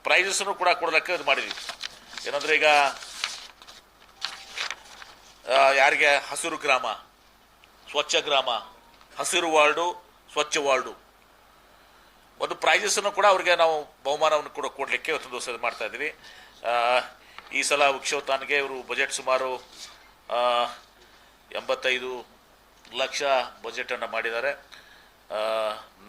ಪ್ರೈಸಸ್ಸನ್ನು ಕೂಡ ಕೊಡೋದಕ್ಕೆ ಇದು ಮಾಡಿದ್ವಿ. ಏನಂದರೆ ಈಗ ಯಾರಿಗೆ? ಹಸಿರು ಗ್ರಾಮ. ಸ್ವಚ್ಛ ಗ್ರಾಮ. ಹಸಿರು ವಾರ್ಡು, ಸ್ವಚ್ಛ ವಾರ್ಡು. ಒಂದು ಪ್ರೈಸಸ್ಸನ್ನು ಕೂಡ ಅವ್ರಿಗೆ ನಾವು ಬಹುಮಾನವನ್ನು ಕೂಡ ಕೊಡಲಿಕ್ಕೆ ಇವತ್ತು ದಿವಸ ಮಾಡ್ತಾ ಇದ್ದೀವಿ. ಈ ಸಲ ವೃಕ್ಷೋತ್ಥಾನಿಗೆ ಇವರು ಬಜೆಟ್ ಸುಮಾರು ಎಂಬತ್ತೈದು ಲಕ್ಷ ಬಜೆಟನ್ನು ಮಾಡಿದ್ದಾರೆ.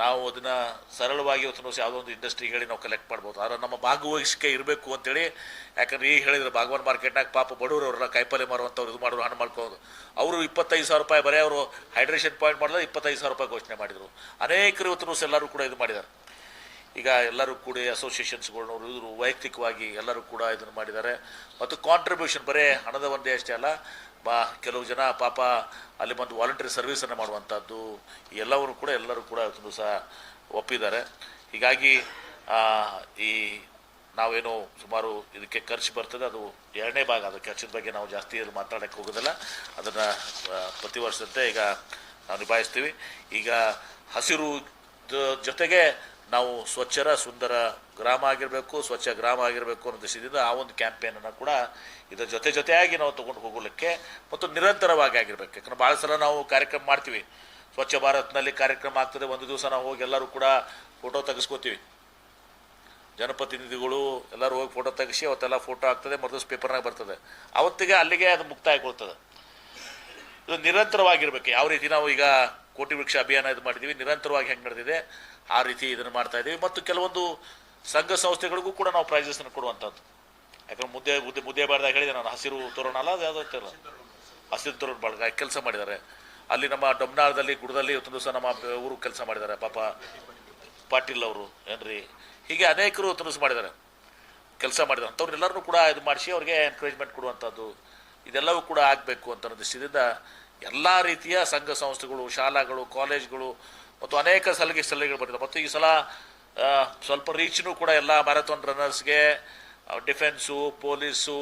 ನಾವು ಅದನ್ನು ಸರಳವಾಗಿ ಇವತ್ತು ಯಾವುದೋ ಒಂದು ಇಂಡಸ್ಟ್ರಿಗಳಿಗೆ ನಾವು ಕಲೆಕ್ಟ್ ಮಾಡ್ಬೋದು. ಆದರೆ ನಮ್ಮ ಭಾಗವಹಿಸಿಕೆ ಇರಬೇಕು ಅಂತೇಳಿ, ಯಾಕಂದ್ರೆ ಈಗ ಹೇಳಿದ್ರೆ ಭಾಗವನ್ ಮಾರ್ಕೆಟ್ನಾಗ ಪಾಪ ಬಡವರು ಅವರೆಲ್ಲ ಕಾಯಿಪಲ್ಲೆ ಮಾರುವಂಥವ್ರು ಇದು ಮಾಡೋರು ಹಣ ಮಾಡ್ಕೋದು ಅವರು ಇಪ್ಪತ್ತೈದು ಸಾವಿರ ರೂಪಾಯಿ ಬರೀ ಅವರು ಹೈಡ್ರೇಷನ್ ಪಾಯಿಂಟ್ ಮಾಡಿದ್ರೆ ಇಪ್ಪತ್ತೈದು ಸಾವಿರ ರೂಪಾಯಿ ಘೋಷಣೆ ಮಾಡಿದರು. ಅನೇಕರು ಇವತ್ತು ಎಲ್ಲರೂ ಕೂಡ ಇದು ಮಾಡಿದ್ದಾರೆ. ಈಗ ಎಲ್ಲರೂ ಕೂಡ ಅಸೋಸಿಯೇಷನ್ಸ್ಗಳನ್ನವರು ಇವರು ವೈಯಕ್ತಿಕವಾಗಿ ಎಲ್ಲರೂ ಕೂಡ ಇದನ್ನು ಮಾಡಿದ್ದಾರೆ. ಮತ್ತು ಕಾಂಟ್ರಿಬ್ಯೂಷನ್ ಬರೀ ಹಣದ ಒಂದೇ ಅಷ್ಟೇ ಅಲ್ಲ ಬಾ, ಕೆಲವು ಜನ ಪಾಪ ಅಲ್ಲಿ ಬಂದು ವಾಲಂಟರಿ ಸರ್ವಿಸನ್ನು ಮಾಡುವಂಥದ್ದು ಎಲ್ಲವನ್ನು ಕೂಡ ಎಲ್ಲರೂ ಕೂಡ ತುಂಬ ಸಹ ಒಪ್ಪಿದ್ದಾರೆ. ಹೀಗಾಗಿ ಈ ನಾವೇನು ಸುಮಾರು ಇದಕ್ಕೆ ಖರ್ಚು ಬರ್ತದೆ, ಅದು ಎರಡನೇ ಭಾಗ. ಅದು ಖರ್ಚಿನ ಬಗ್ಗೆ ನಾವು ಜಾಸ್ತಿ ಇಲ್ಲಿ ಮಾತಾಡೋಕ್ಕೆ ಹೋಗೋದಿಲ್ಲ. ಅದನ್ನು ಪ್ರತಿ ವರ್ಷದಂತೆ ಈಗ ನಾವು ನಿಭಾಯಿಸ್ತೀವಿ. ಈಗ ಹಸಿರು ಜೊತೆಗೆ ನಾವು ಸ್ವಚ್ಛರ, ಸುಂದರ ಗ್ರಾಮ ಆಗಿರಬೇಕು, ಸ್ವಚ್ಛ ಗ್ರಾಮ ಆಗಿರಬೇಕು ಅನ್ನೋ ದೃಷ್ಟಿಯಿಂದ ಆ ಒಂದು ಕ್ಯಾಂಪೇನನ್ನು ಕೂಡ ಇದರ ಜೊತೆ ಜೊತೆಯಾಗಿ ನಾವು ತೊಗೊಂಡು ಹೋಗಲಿಕ್ಕೆ ಮತ್ತು ನಿರಂತರವಾಗಿ ಆಗಿರಬೇಕು. ಯಾಕಂದ್ರೆ ಭಾಳ ಸಲ ನಾವು ಕಾರ್ಯಕ್ರಮ ಮಾಡ್ತೀವಿ. ಸ್ವಚ್ಛ ಭಾರತ್ನಲ್ಲಿ ಕಾರ್ಯಕ್ರಮ ಆಗ್ತದೆ, ಒಂದು ದಿವಸ ನಾವು ಹೋಗಿ ಎಲ್ಲರೂ ಕೂಡ ಫೋಟೋ ತೆಗೆಸ್ಕೋತೀವಿ. ಜನಪ್ರತಿನಿಧಿಗಳು ಎಲ್ಲರೂ ಹೋಗಿ ಫೋಟೋ ತೆಗೆಸಿ ಅವತ್ತೆಲ್ಲ ಫೋಟೋ ಆಗ್ತದೆ ಮತ್ತು ಪೇಪರ್ನಾಗ ಬರ್ತದೆ. ಅವತ್ತಿಗೆ ಅಲ್ಲಿಗೆ ಅದು ಮುಕ್ತಾಯಗೊಳ್ತದೆ. ಇದು ನಿರಂತರವಾಗಿರ್ಬೇಕು. ಯಾವ ರೀತಿ ನಾವು ಈಗ ಕೋಟಿ ವೃಕ್ಷ ಅಭಿಯಾನ ಇದು ಮಾಡಿದ್ದೀವಿ ನಿರಂತರವಾಗಿ ಹೆಂಗೆ ನಡೆದಿದೆ, ಆ ರೀತಿ ಇದನ್ನು ಮಾಡ್ತಾ ಇದ್ದೀವಿ ಮತ್ತು ಕೆಲವೊಂದು ಸಂಘ ಸಂಸ್ಥೆಗಳಿಗೂ ಕೂಡ ನಾವು ಪ್ರೈಸಸ್ನ ಕೊಡುವಂಥದ್ದು. ಯಾಕಂದ್ರೆ ಮುದ್ದೆ ಮುದ್ದೆ ಮುದ್ದೆ ಬಾರ್ದಾಗ ಹೇಳಿದೆ ನಾನು, ಹಸಿರು ತೋರಣ ಅಲ್ಲ, ಅದು ಯಾವುದೋ ಅಂತಾರಲ್ಲ. ಹಸಿರು ತೋರಣ ಬಳಗ ಕೆಲಸ ಮಾಡಿದ್ದಾರೆ. ಅಲ್ಲಿ ನಮ್ಮ ಡೊಮ್ನಾಳದಲ್ಲಿ, ಗುಡದಲ್ಲಿ ಒಂದು ದಿವಸ ನಮ್ಮ ಊರು ಕೆಲಸ ಮಾಡಿದ್ದಾರೆ, ಪಾಪ ಪಾಟೀಲ್ ಅವರು, ಏನ್ರಿ? ಹೀಗೆ ಅನೇಕರು ತುಲಸು ಮಾಡಿದ್ದಾರೆ. ಕೆಲಸ ಮಾಡಿದ್ದಾರೆ. ಅಂಥವ್ರೆಲ್ಲರನ್ನೂ ಕೂಡ ಇದು ಮಾಡಿಸಿ ಅವ್ರಿಗೆ ಎನ್ಕರೇಜ್ಮೆಂಟ್ ಕೊಡುವಂಥದ್ದು. ಇದೆಲ್ಲವೂ ಕೂಡ ಆಗಬೇಕು ಅಂತ ದೃಷ್ಟಿಯಿಂದ ಎಲ್ಲ ರೀತಿಯ ಸಂಘ ಸಂಸ್ಥೆಗಳು, ಶಾಲಾಗಳು, ಕಾಲೇಜ್ಗಳು ಮತ್ತು ಅನೇಕ ಸಲಹೆ ಸಲಹೆಗಳು ಬಂದಿದೆ ಮತ್ತು ಈ ಸಲ ಸ್ವಲ್ಪ ರೀಚ್ನೂ ಕೂಡ ಎಲ್ಲ ಮ್ಯಾರಥಾನ್ ರನ್ನರ್ಸ್ಗೆ ಡಿಫೆನ್ಸು ಪೊಲೀಸು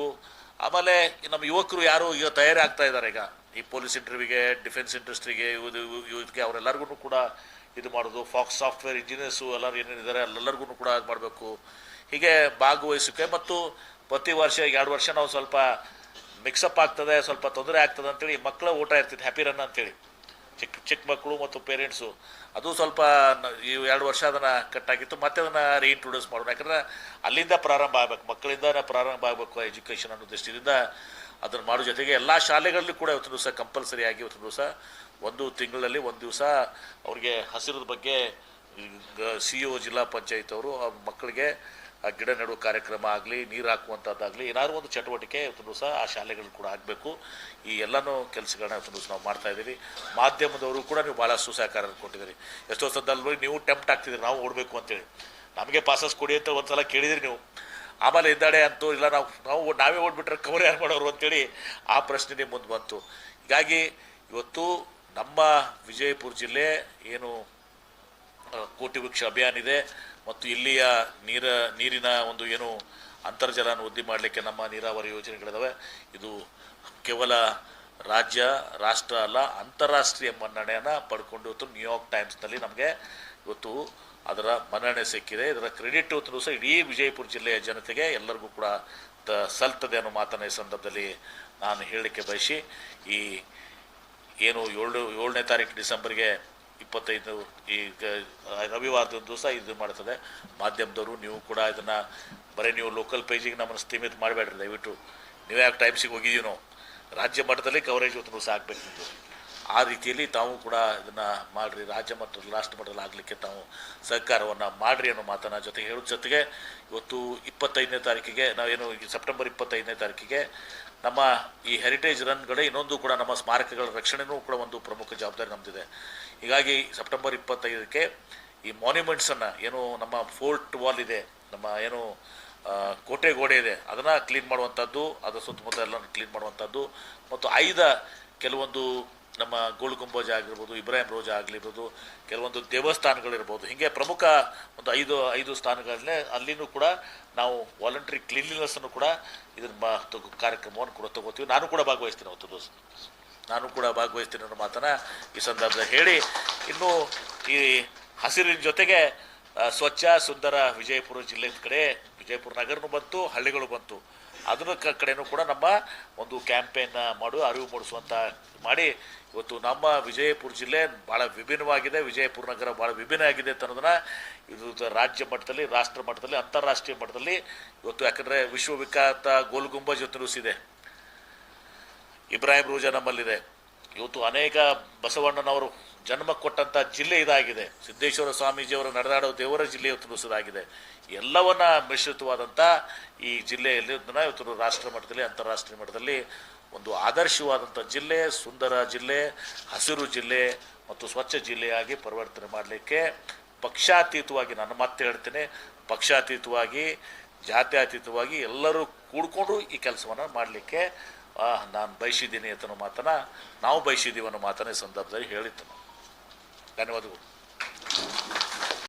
ಆಮೇಲೆ ನಮ್ಮ ಯುವಕರು ಯಾರು ಈಗ ತಯಾರಿ ಆಗ್ತಾ ಇದ್ದಾರೆ ಈಗ? ಈ ಪೊಲೀಸ್ ಇಂಟರ್ವ್ಯೂಗೆ ಡಿಫೆನ್ಸ್ ಇಂಡಸ್ಟ್ರಿಗೆ ಇದು ಇದಕ್ಕೆ ಅವರೆಲ್ಲರಿಗೂ ಕೂಡ ಇದು ಮಾಡೋದು. ಫಾಕ್ಸ್ ಸಾಫ್ಟ್ವೇರ್ ಇಂಜಿನಿಯರ್ಸು ಎಲ್ಲರೂ ಏನೇನಿದ್ದಾರೆ ಅಲ್ಲೆಲ್ಲರಿಗೂ ಕೂಡ ಇದು ಮಾಡಬೇಕು. ಹೀಗೆ ಭಾಗವಹಿಸೋಕೆ ಮತ್ತು ಪ್ರತಿ ವರ್ಷ ಎರಡು ವರ್ಷ ನಾವು ಸ್ವಲ್ಪ ಮಿಕ್ಸಪ್ ಆಗ್ತದೆ, ಸ್ವಲ್ಪ ತೊಂದರೆ ಆಗ್ತದೆ ಅಂತೇಳಿ ಮಕ್ಕಳ ಊಟ ಇರ್ತಿತ್ತು ಹ್ಯಾಪಿ ರನ್ ಅಂತೇಳಿ. ಚಿಕ್ಕ ಚಿಕ್ಕ ಮಕ್ಕಳು ಮತ್ತು ಪೇರೆಂಟ್ಸು, ಅದು ಸ್ವಲ್ಪ ಈ ಎರಡು ವರ್ಷ ಅದನ್ನು ಕಟ್ಟಾಗಿತ್ತು, ಮತ್ತೆ ಅದನ್ನು ರೀಇಂಟ್ರೊಡ್ಯೂಸ್ ಮಾಡೋಣ. ಯಾಕಂದರೆ ಅಲ್ಲಿಂದ ಪ್ರಾರಂಭ ಆಗಬೇಕು ಮಕ್ಕಳಿಂದ ಪ್ರಾರಂಭ ಆಗಬೇಕು ಎಜುಕೇಷನ್ ಅನ್ನೋ ದೃಷ್ಟಿಯಿಂದ ಅದನ್ನು ಮಾಡೋ ಜೊತೆಗೆ ಎಲ್ಲ ಶಾಲೆಗಳಲ್ಲಿ ಕೂಡ ಇವತ್ತು ದಿವಸ ಕಂಪಲ್ಸರಿ ಆಗಿ ಇವತ್ತು ದಿವಸ ಒಂದು ತಿಂಗಳಲ್ಲಿ ಒಂದು ದಿವಸ ಅವ್ರಿಗೆ ಹಸಿರದ ಬಗ್ಗೆ ಸಿ ಜಿಲ್ಲಾ ಪಂಚಾಯತ್ ಅವರು ಮಕ್ಕಳಿಗೆ ಆ ಗಿಡ ನೆಡುವ ಕಾರ್ಯಕ್ರಮ ಆಗಲಿ, ನೀರು ಹಾಕುವಂಥದ್ದಾಗಲಿ ಏನಾದ್ರು ಒಂದು ಚಟುವಟಿಕೆ ಇವತ್ತು ಸಹ ಆ ಶಾಲೆಗಳು ಕೂಡ ಆಗಬೇಕು. ಈ ಎಲ್ಲನೂ ಕೆಲಸಗಳನ್ನ ಇವತ್ತು ನಾವು ಮಾಡ್ತಾ ಇದ್ದೀವಿ. ಮಾಧ್ಯಮದವರು ಕೂಡ ನೀವು ಭಾಳ ಸಹಕಾರ ಕೊಟ್ಟಿದ್ದೀರಿ. ಎಷ್ಟೋ ಸದ್ದಲ್ಲಿ ನೀವು ಟೆಂಪ್ಟ್ ಆಗ್ತಿದ್ದೀರಿ, ನಾವು ಓಡಬೇಕು ಅಂತೇಳಿ. ನಮಗೆ ಪಾಸಸ್ ಕೊಡಿ ಅಂತ ಒಂದು ಸಲ ಕೇಳಿದಿರಿ ನೀವು. ಆಮೇಲೆ ಇದ್ದಾಳೆ ಅಂತೂ, ಇಲ್ಲ ನಾವು ನಾವು ನಾವೇ ಓಡ್ಬಿಟ್ರೆ ಕವರ್ ಯಾರು ಮಾಡೋರು ಅಂತೇಳಿ ಆ ಪ್ರಶ್ನೆನೇ ಮುಂದೆ ಬಂತು. ಹೀಗಾಗಿ ಇವತ್ತು ನಮ್ಮ ವಿಜಯಪುರ ಜಿಲ್ಲೆ ಏನು ಕೋಟಿ ವೃಕ್ಷ ಅಭಿಯಾನ ಇದೆ. ಮತ್ತು ಇಲ್ಲಿಯ ನೀರ, ನೀರಿನ ಒಂದು ಏನು ಅಂತರ್ಜಲನ ವೃದ್ಧಿ ಮಾಡಲಿಕ್ಕೆ ನಮ್ಮ ನೀರಾವರಿ ಯೋಜನೆಗಳಿದಾವೆ. ಇದು ಕೇವಲ ರಾಜ್ಯ, ರಾಷ್ಟ್ರ ಅಲ್ಲ, ಅಂತಾರಾಷ್ಟ್ರೀಯ ಮನ್ನಣೆಯನ್ನು ಪಡ್ಕೊಂಡು ಇವತ್ತು ನ್ಯೂಯಾರ್ಕ್ ಟೈಮ್ಸ್ನಲ್ಲಿ ನಮಗೆ ಇವತ್ತು ಅದರ ಮನ್ನಣೆ ಸಿಕ್ಕಿದೆ. ಇದರ ಕ್ರೆಡಿಟ್ ಇವತ್ತು ಸಹ ಇಡೀ ವಿಜಯಪುರ ಜಿಲ್ಲೆಯ ಜನತೆಗೆ ಎಲ್ಲರಿಗೂ ಕೂಡ ತ, ಸಲ್ತದೆ ಅನ್ನೋ ಮಾತನ್ನ ಈ ಸಂದರ್ಭದಲ್ಲಿ ನಾನು ಹೇಳಲಿಕ್ಕೆ ಬಯಸಿ ಈ ಏನು ಏಳು, ಏಳನೇ ತಾರೀಕು ಡಿಸೆಂಬರ್ಗೆ ಇಪ್ಪತ್ತೈದು ಈ ರವಿವಾರದ ದಿವಸ ಇದು ಮಾಡ್ತದೆ. ಮಾಧ್ಯಮದವರು ನೀವು ಕೂಡ ಇದನ್ನು ಬರೀ ನೀವು ಲೋಕಲ್ ಪೇಜಿಗೆ ನಮ್ಮನ್ನು ಸ್ಥೀಮಿತ ಮಾಡಬೇಡ್ರಿ, ದಯವಿಟ್ಟು. ನೀವು ಯಾಕೆ ಟೈಮ್ಸಿಗೆ ಹೋಗಿದ್ದೀವಿ ನಾವು ರಾಜ್ಯ ಮಟ್ಟದಲ್ಲಿ ಕವರೇಜ್ ಇವತ್ತು ದಿವಸ ಆಗಬೇಕು ನಿಮ್ಮದು ಆ ರೀತಿಯಲ್ಲಿ ತಾವು ಕೂಡ ಇದನ್ನು ಮಾಡಿರಿ, ರಾಜ್ಯ ಮತ್ತು ರಾಷ್ಟ್ರ ಮಟ್ಟದಲ್ಲಿ ಆಗಲಿಕ್ಕೆ ತಾವು ಸಹಕಾರವನ್ನು ಮಾಡಿರಿ ಅನ್ನೋ ಮಾತನ್ನ ಜೊತೆಗೆ ಹೇಳೋದ್ರ ಜೊತೆಗೆ ಇವತ್ತು ಇಪ್ಪತ್ತೈದನೇ ತಾರೀಕಿಗೆ, ನಾವೇನು ಸೆಪ್ಟೆಂಬರ್ ಇಪ್ಪತ್ತೈದನೇ ತಾರೀಕಿಗೆ ನಮ್ಮ ಈ ಹೆರಿಟೇಜ್ ರನ್ಗಳೇ ಇನ್ನೊಂದು ಕೂಡ ನಮ್ಮ ಸ್ಮಾರಕಗಳ ರಕ್ಷಣೆನೂ ಕೂಡ ಒಂದು ಪ್ರಮುಖ ಜವಾಬ್ದಾರಿ ನಮ್ಮದಿದೆ ಹೀಗಾಗಿ ಸೆಪ್ಟೆಂಬರ್ ಇಪ್ಪತ್ತೈದಕ್ಕೆ ಈ ಮಾನ್ಯುಮೆಂಟ್ಸನ್ನು ಏನು ನಮ್ಮ ಫೋರ್ಟ್ ವಾಲ್ ಇದೆ, ನಮ್ಮ ಏನು ಕೋಟೆ ಗೋಡೆ ಇದೆ, ಅದನ್ನು ಕ್ಲೀನ್ ಮಾಡುವಂಥದ್ದು ಅದರ ಸುತ್ತಮುತ್ತ ಎಲ್ಲ ಕ್ಲೀನ್ ಮಾಡುವಂಥದ್ದು ಮತ್ತು ಆಯ್ದ ಕೆಲವೊಂದು ನಮ್ಮ ಗೋಲ್ ಆಗಿರ್ಬೋದು, ಇಬ್ರಾಹಿಂ ರೋಜ ಆಗಲಿರ್ಬೋದು ಕೆಲವೊಂದು ದೇವಸ್ಥಾನಗಳಿರ್ಬೋದು ಹೀಗೆ ಪ್ರಮುಖ ಒಂದು ಐದು ಐದು ಸ್ಥಾನಗಳನ್ನೇ ಅಲ್ಲಿನೂ ಕೂಡ ನಾವು ವಾಲಂಟ್ರಿ ಕ್ಲೀನ್ಲಿನೆಸ್ಸನ್ನು ಕೂಡ ಇದನ್ನ ಕಾರ್ಯಕ್ರಮವನ್ನು ಕೂಡ ತಗೋತೀವಿ. ನಾನು ಕೂಡ ಭಾಗವಹಿಸ್ತೀನಿ ಅವತ್ತು ದಿವಸ ನಾನು ಕೂಡ ಭಾಗವಹಿಸ್ತೀನಿ ಅನ್ನೋ ಮಾತನ್ನು ಈ ಸಂದರ್ಭದಲ್ಲಿ ಹೇಳಿ. ಇನ್ನು ಈ ಹಸಿರಿನ ಜೊತೆಗೆ ಸ್ವಚ್ಛ, ಸುಂದರ ವಿಜಯಪುರ ಜಿಲ್ಲೆ ಕಡೆ, ವಿಜಯಪುರ ನಗರನೂ ಬಂತು, ಹಳ್ಳಿಗಳು ಬಂತು. ಅದರ ಕಡೆಯೂ ಕೂಡ ನಮ್ಮ ಒಂದು ಕ್ಯಾಂಪೇನ್ ಮಾಡು, ಅರಿವು ಮೂಡಿಸುವಂಥ ಮಾಡಿ ಇವತ್ತು ನಮ್ಮ ವಿಜಯಪುರ ಜಿಲ್ಲೆ ಭಾಳ ವಿಭಿನ್ನವಾಗಿದೆ, ವಿಜಯಪುರ ನಗರ ಭಾಳ ವಿಭಿನ್ನ ಆಗಿದೆ ಅಂತ ಅನ್ನೋದನ್ನ ಇದು ರಾಜ್ಯ ಮಟ್ಟದಲ್ಲಿ, ರಾಷ್ಟ್ರ ಮಟ್ಟದಲ್ಲಿ, ಅಂತಾರಾಷ್ಟ್ರೀಯ ಮಟ್ಟದಲ್ಲಿ ಇವತ್ತು ಯಾಕಂದರೆ ವಿಶ್ವವಿಖ್ಯಾತ ಗೋಲ್ಗುಂಬಜ್ ಇವತ್ತು ಇದೆ ಇಬ್ರಾಹಿಂ ರೋಜಾ ನಮ್ಮಲ್ಲಿದೆ. ಇವತ್ತು ಅನೇಕ ಬಸವಣ್ಣನವರು ಜನ್ಮ ಕೊಟ್ಟಂಥ ಜಿಲ್ಲೆ ಇದಾಗಿದೆ. ಸಿದ್ದೇಶ್ವರ ಸ್ವಾಮೀಜಿಯವರು ನಡೆದಾಡೋ ದೇವರ ಜಿಲ್ಲೆ ಇವತ್ತು ನುಸುದಾಗಿದೆ ಎಲ್ಲವನ್ನ ಮಿಶ್ರಿತವಾದಂಥ ಈ ಜಿಲ್ಲೆಯಲ್ಲಿ ಇವತ್ತು ರಾಷ್ಟ್ರ ಮಟ್ಟದಲ್ಲಿ, ಅಂತಾರಾಷ್ಟ್ರೀಯ ಮಟ್ಟದಲ್ಲಿ ಒಂದು ಆದರ್ಶವಾದಂಥ ಜಿಲ್ಲೆ, ಸುಂದರ ಜಿಲ್ಲೆ, ಹಸಿರು ಜಿಲ್ಲೆ ಮತ್ತು ಸ್ವಚ್ಛ ಜಿಲ್ಲೆಯಾಗಿ ಪರಿವರ್ತನೆ ಮಾಡಲಿಕ್ಕೆ ಪಕ್ಷಾತೀತವಾಗಿ ನಾನು ಮತ್ತೆ ಹೇಳ್ತೇನೆ, ಪಕ್ಷಾತೀತವಾಗಿ, ಜಾತ್ಯಾತೀತವಾಗಿ ಎಲ್ಲರೂ ಕೂಡ್ಕೊಂಡು ಈ ಕೆಲಸವನ್ನು ಮಾಡಲಿಕ್ಕೆ ನಾನು ಬಯಸಿದ್ದೀನಿ ಅಂತ ಮಾತನ್ನು, ನಾವು ಬಯಸಿದ್ದೀವಿ ಅನ್ನೋ ಮಾತನ್ನ ಈ ಸಂದರ್ಭದಲ್ಲಿ ಹೇಳಿತ್ತು. ಧನ್ಯವಾದಗಳು.